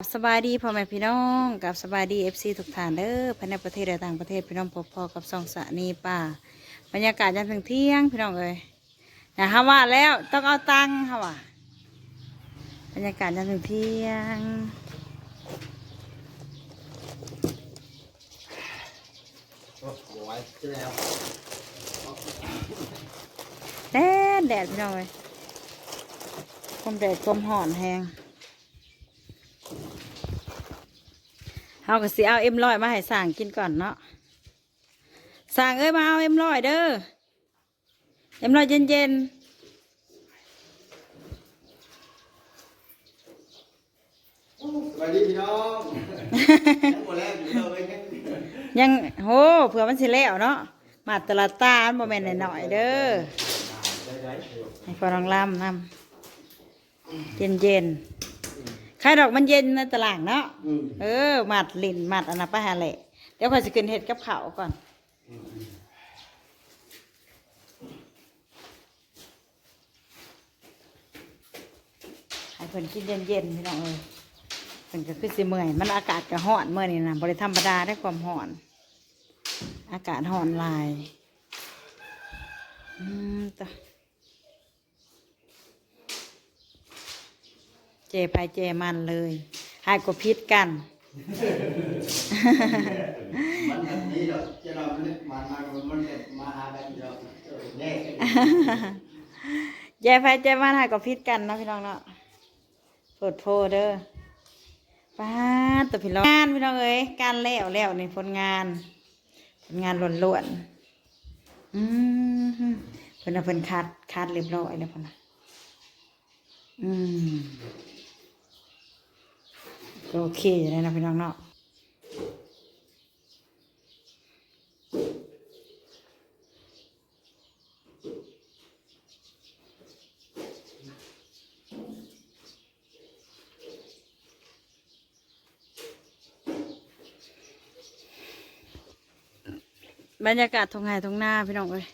กับสบายดีพ่อแม่พี่น้องกับสบายดีเอฟซีทุกท่านเด้อภายในประเทศและต่างประเทศพี่น้องพบพอกับสองสะนีป่าบรรยากาศยามถึงเที่ยงพี่น้องเอ้ยนะฮะว่าแล้วต้องเอาตังค์ค่ะว่ะบรรยากาศยามถึงเที่ยงโอ้โหเจอแล้วแดดแดดพี่น้องเอ้ยความแดดความห่อนแหง เฮาก็สิเอาเอ็มร้อยมาให้สั่งกินก่อนเนาะสั่งเอ้ยมาเอาเอ็มร้อยเด้อเอ็มร้อยเย็นๆสวัสดีพี่น้องยังหมดแล้วอยู่เลยยังยังโหเผื่อมันสิแล้วเนาะมาตลาดตาอันบ่แม่นหน่อยๆเด้อได้ได้ให้พอลองล่ำนำเย็นเย็นๆ ใครดอกมันเย็นในตลาดเนาะอืมเออหมัดลิ่นหมัดอันนั้นไปหาแหละเดี๋ยวข่อยสิขึ้นเห็ดกับข้าวก่อนให้เพิ่นกินเย็นเย็นๆพี่น้องเอ้ยเพิ่นก็คือสิเมื่อยมันอากาศก็ร้อนเมื่อนี่นะบริธรรมดาได้ความร้อน อากาศร้อนหลายอืมต่อ เจไปเจมันเลยหายก็พิษกัน มันแบบนี้เจะเรามันมามามันมาหาแบบเราแน่กันเจไปเจมันหายก็พิษกันเนาะพี่น้องเนาะโปดโพเด้อป้าดตัวพี่น้องงานพี่น้องเอ้ยการแล้วแล้วนี่ผลงาน ผลงานล้วนๆอืมเพิ่นเอาเพิ่นคัดคัดเรียบร้อยแล้วพ่นนะอืม โอเคอยู่เลยนะพี่น้องเนาะบรรยากาศทงไห้ทงหน้าพี่น้องเอ้ย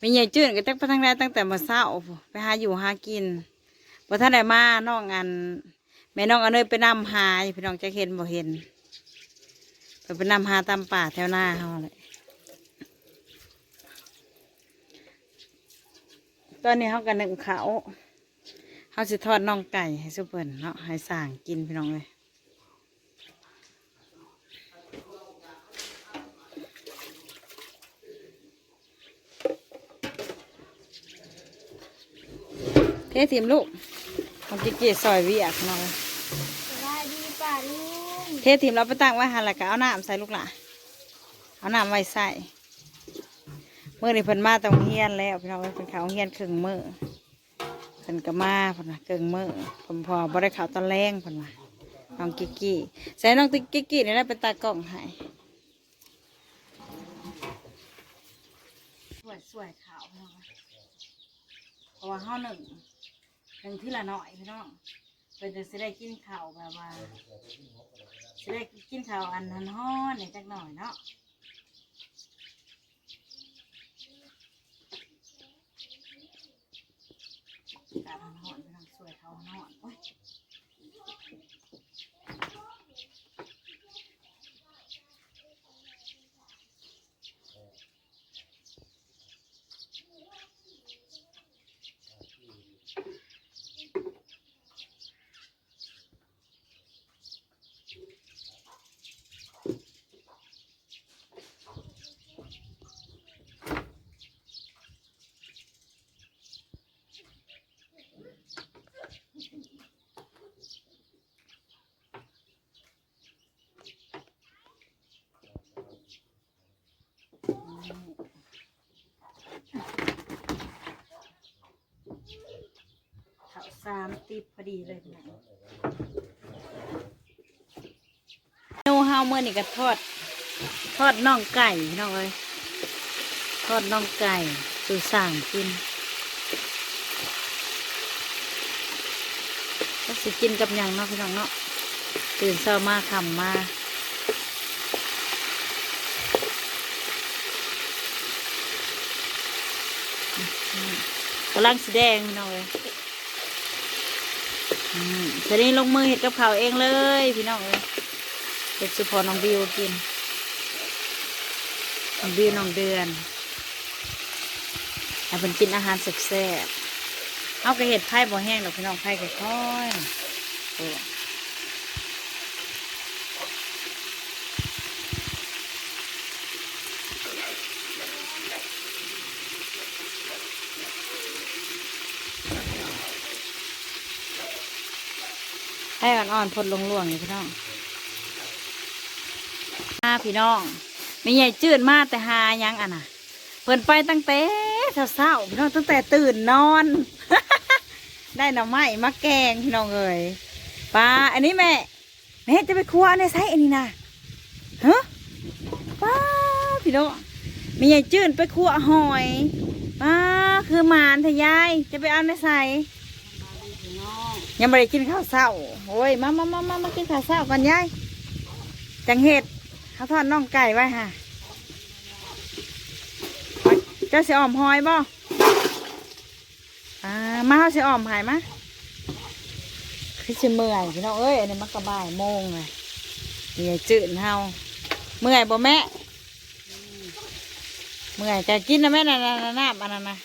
มีใหญ่จืดก็ตั้งไปทางใดตั้งแต่มื่อเช้าไปหาอยู่หากินบ่ท่านได้มาน้องอัน แม่น้องอันเนยไปนำหาพี่น้องจะเห็นบ่เห็นไปไปนำหาตามป่าแถวหน้าเฮาเลยตอนนี้เฮากันหนึ่งเขาเฮาสิทอดน่องไก่ให้ซุปเปิลเนาะให้สร้างกินพี่น้องเลยเทถิมลูก มันจะเกลี่ยซอยเวียกน้องสบายดีป่าลุงเทถิมเราไปตั้งไว้หันแล้วก็เอาน้ำใส่ลูกหล่ะเอาน้ำไว้ใส่เมื่อนี้เพิ่นมาตรงเฮียนแล้วพี่น้องเอ้ยเพิ่นเขาเฮียนครึ่งมือเพิ่นก็มาเพิ่นว่าครึ่งมือผมพอบ่ได้เขาตอนแรงเพิ่นว่าน้องกิกกี้ใส่น้องติ๊กกิกกี้นี่ได้เป็นตากล้องให้สวยสวยขาวพี่น้องเอ้ยเพราะว่าเฮาหนึ่ง หนึ่งที่ละหน่อยพี่น้องเพื่อจะสิได้กินข้าวแบบว่าสิได้กินข้าวอันนั้นฮ้อนเนี่ยจักหน่อยเนาะการมันฮ้อนพี่น้องสวยเขาฮ้อนโอ้ย สามติบพอดีเลยพี่น้องเมนูเฮาเมื่อนี่ก็ทอด ทอดน่องไก่พี่น้องเอ้ยทอดน่องไก่สูสั่งกินก็สิกินกับหยังเนาะพี่น้องเนาะตื่นเช้ามาคำมากำลังสีแดงพี่น้องเลยอืม ทีนี้ลงมือเห็ดกับข้าวเองเลย พี่น้องเอ้ยเห็ดสุพรน้องบิวกินน้องบิวน้องเดือนให้เป็นกินอาหารแซ่บๆเอากระเห็ดไผ่บ่แห้งดอกพี่น้องไผ่ค่อยๆโอ้ ให้อ่อนๆพดลงล่วงอยู่พี่น้องมาพี่น้องไม่ใหญ่จืดมากแต่หายังอะนะเพิ่นไปตั้งแต่เช้าๆพี่น้องตั้งแต่ตื่นนอน ได้หน่อไม้มาแกงพี่น้องเอ้ยปลาอันนี้แม่แม่จะไปครัวในไซอันนี้นะฮะป้าพี่น้องไม่ใหญ่จืดไปครัวหอยป้าคือหมานทะยายจะไปเอาในไซ ยังไม่ได้กินข้าวเช้าโอ้ยมามามามามากินข้าวเช้าก่อนยายจังเห็ดเขาทอดน่องไก่ไว้ค่ะเจ้าเสียออมหอยบ่อ่ามาเขาเสิออมหายมะคือสิเมื่อยพี่น้องเอ้ยอันนี้มันก็บ่ายโมงเลยเหนื่อยจืดเฮาเมื่อยบ่แม่เมื่อยจะกินนะแม่น่ะน่ะน่ะน้ำอันนั้นนะ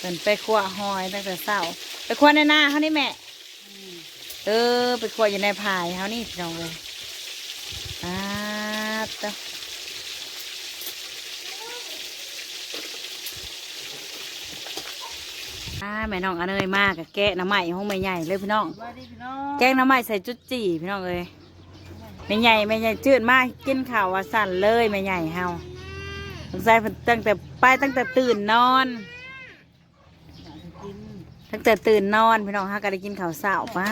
เป็นไปขัวหอยตั้งแต่เช้า ไปขัวในนาเขานี่แม่ เออ ไปขัวอยู่ในพายเขานี่พี่น้องเลยอ่าเต้าอ่าแม่น้องอันเนยมากกับแกะน้ำใหม่ห้องแม่ใหญ่เลยพี่น้องสวัสดีพี่น้องแกงน้ำใหม่ใส่จุดจีพี่น้องเอ้ยแม่ใหญ่แม่ใหญ่จืดมากกินข้าวว่าสั่นเลยแม่ใหญ่เฮาสงสัยเพิ่นตั้งแต่ไปตั้งแต่ตื่นนอน ตั้งแต่ตื่นนอนพี่น้องฮะก็ได้กินข้าวเช้าป้า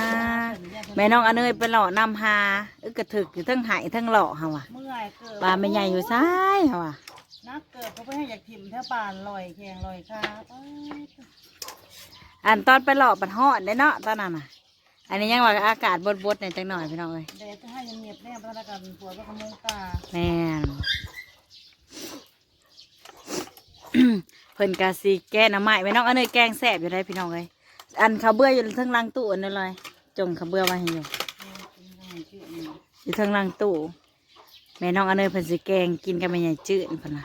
แม่น้องอันเนยไปหล่อนำหาอึกกระถึกอยู่ทั้งไหายทั้งหล่อเฮาว่ะเมื่อยเกิดปลาแม่ใหญ่อยู่ซ้ายเฮาว่ะนักเกิดเขาไปให้อยากถิ่มแถวป่านลอยแข่งลอยคาไปอันตอนไปหล่อปัดฮอดได้เนาะตอนนั้นน่ะ อันนี้ยังว่าอากาศบดๆในอยจังหน่อยพี่น้องเอ้ยแดดจะให้ยังเงียบแน่พนักงานปวดว่าขโมงตาแม่น เพิ่นกาซีแก้น้ำไม้ไม่น้องอันเนยแกงแสบอยู่ได้พี่น้องเลยอันเขาวเบื่ออยู่ทั้งลังตู้อันนั้นเลยจงเขาวเบื่อไว้ให้อยู่อยู่ทั้งลังตู้แม่น้องอันเนยเพิ่นสิแกงกินกันไม่ใหญ่จืดเพิ่นนะ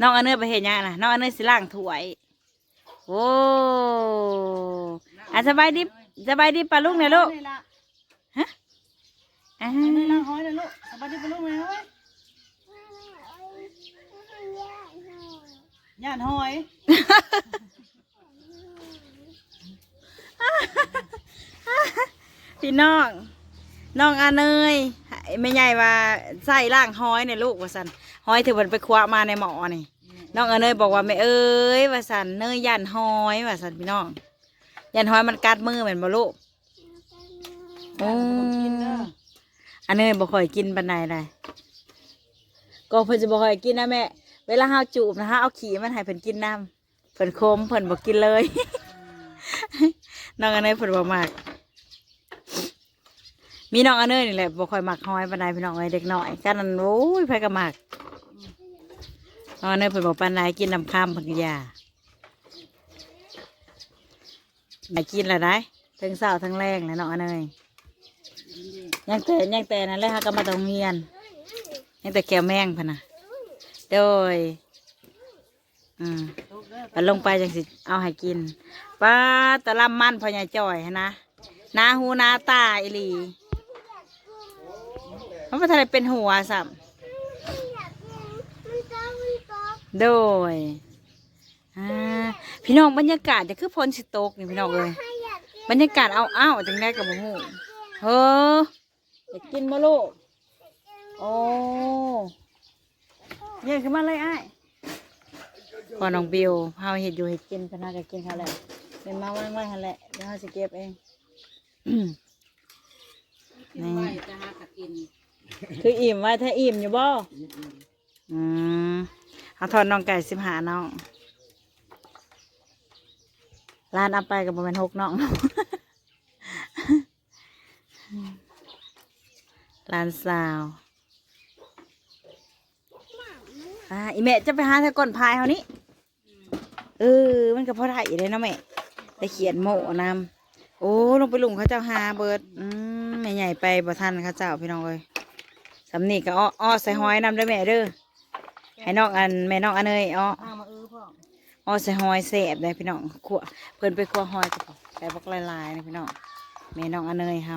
น้องอันเนยไปเห็นยังนะน้องอันเนยสิล้างถ้วยโอ้อะสบายดีสบายดีปลาลูกเนี่ยลูกฮะอ่านี่ละห้อยนะลูกสบายดีปะลูกไหมเฮ้ย ย่านห้อย พี่น้อง น้องอาเนยไม่ใหญ่ว่าใส่ล่างห้อยเนี่ยลูกว่าสันห้อยถือมันไปคว้ามาในหมอนี่ น้องอาเนยบอกว่าไม่เอ้ยว่าสันเนยยันห้อยว่าสันพี่น้องยันห้อยมันกัดมือเหมือนบ่ลูกโอ้กินเด้ออันเนยบ่ค่อยกินปันใดเลยก็เพิ่นจะบ่ค่อยกินนะแม่ เวลาเฮาจูบนะฮะเอาขี้มันให้เพิ่นกินน้ำเพิ่นคมเพิ่นบ่กินเลย น้องอาเนยเพิ่นบ่มาก มีน้องอันเนยนี่แหละบ่ค่อยมักหอยปานใดพี่น้องเอ้ยเด็กน้อยกันนั่นโอ้ยไผก็มักน้องอันเนยเพิ่นบอกปานใดกินน้ำข้ามเพิ่นก็อยาไปกินและได้ทั้งเช้าทั้งแรงเลยน้องอันเนยยังแต่ยังแต่นั่นแหละฮะก็มาตรงเรียนยังแต่แก้วแมงพะนะ โดยอืมลูกเด้อไปลงไปจังสิเอาให้กินป้าตะลำมันพอใหญ่จ่อยหั้นะหนาหูหนาตาอีหลีมันไม่ทันได้เป็นหัวสัมโดยอ่าพี่น้องบรรยากาศจะคือพลสิตกนี่พี่น้องเลยบรรยากาศเอาอ้าวจังได้กับหมูเฮ้ออยากกินมาลูกโอ้ เยอะขึ้นมาเลยไอ้ายพอน้องบิวเฮาเห็ดอยู่เห็ดกินพนักก็กินเขาแหละเป็นมาว่างไว้เขาแหละเดี๋ยวเขาจะเก็บเองนี่คืออิ่มไว้ถ้าอิ่มอยู่บ่อืมเขาทอนน้องไก่สิบหาน้องร้านเอาไปกับประมาณหกน้อง ร้านสาว อ่าอีแม่จะไปหาทะก้อนพายเขานี้เออ มันก็พอได้เลยเนาะแม่ได้เขียนโมนำโอ้ลงไปหลุมเขาเจ้าหาเบิดอืมแม่ใหญ่ไปบ่ทันเขาเจ้าพี่น้องเลยสำนีก็อ้ออ้อใส่หอยนำเด้วยแม่เด้อให้น้องอันแม่น้องอันเนยอ้อข้างมาเออพ่ออ้อใส่หอยแสบได้พี่น้องขัวเพิ่นไปขัวหอยกับใส่บักลายๆนะพี่น้องแม่น้องอันเนยเฮา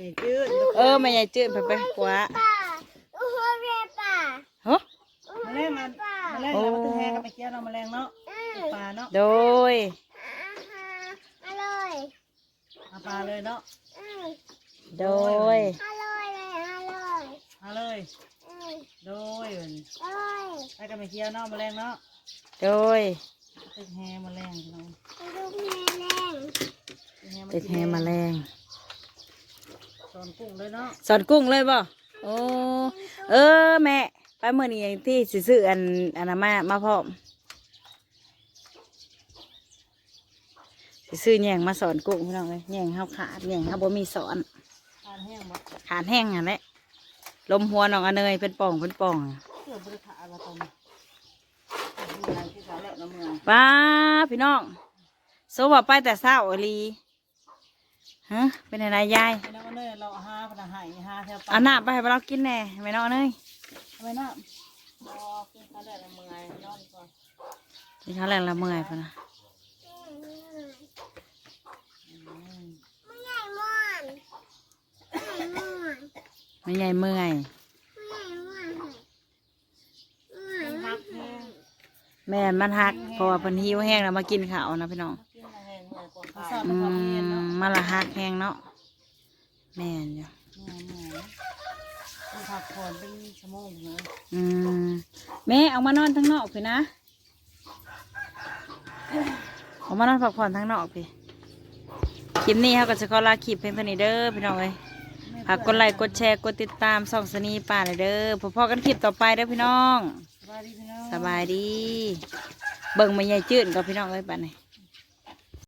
นี่จืดเออแม่ใหญ่จืดเพิ่นไปขัวป่าโอ้โหเรียป่า เฮ้ มาแรงมันมา แรงแล้วมันจะแทงกันไปเกี้ยวเนาะแมาแรงเนาะปลาเนาะโดย อร่อยเอาปลาเลยเนาะอืมโดย อร่อยเลยอร่อยเอาเลย อืมโดยอร่อยไปกันไปเกี้ยวเนาะแมาแรงเนาะโดยตึกแฮมาแรงพี่น้องไปดูแม่แรงติดแฮมาแรงตอนกุ้งเลยเนาะสอนกุ้งเลยบ่โอ้เออแม่ ไปเมื่อนี้ที่สิซื้ออันอันนั้นมามาพร้อมสิซื้อแยงมาสอนกุ้งพี่น้องเลยแยงเฮาขาดแยงเฮาบ่มีสอนทานแห้งบ่ขาดแห้งอะแหละลมหัวน้องอนเนยเป็นป่องเป็นป่องเพื่อบริขาละตอนนี้มีอะไรที่เขาแล้วน้ำเมืองป้าพี่น้องโซว่าไปแต่เศร้าอหลีฮะเป็นอะไรยายไปน้ำมันเลยเราหาพนักหายหาแถวปลาเอาหน้าไปให้เรากินแหน่ไม่น้องเนยทำ ไมน้ำรอกินเขาแล้วน้ำเมืองนอนก่อนกินข้าวแรงละเมื่อยพะนะไม่ใหญ่ม่อนไม่ใหญ่ม่อนไม่ใหญ่เมื่อยไม่ใหญ่ม่อนมันพักแห้งแม่นมันหักเพราะว่าเพิ่นหิวแห้งแล้วมากินข้าวนะพี่น้องกินแห้งเมื่อยกว่าเขาสอบอืไปความเย็นเนาะมมันละหักแห้งเนาะแม่นอยู่เมื่อยเมื่อย ต้องพักผ่อนเป็นชั่วโมงเลยอืมแม่เอามานอนทั้งนอกพี่นะ เอามานอนพักผ่อนทั้งนอกพี่คลิปนี้เขาก็จะขอลาคลิปเพียงเท่านี้เด้อพี่น้องเอ้ยฝากกดไลค์กดแชร์กดติดตามส่องสนีป่าเลยเด้อพบๆกันคลิปต่อไปเด้อพี่น้องสบายดีพี่น้อง สบายดี เบิ่งมาใหญ่จืดกับพี่น้องเอ้ยป่านนี้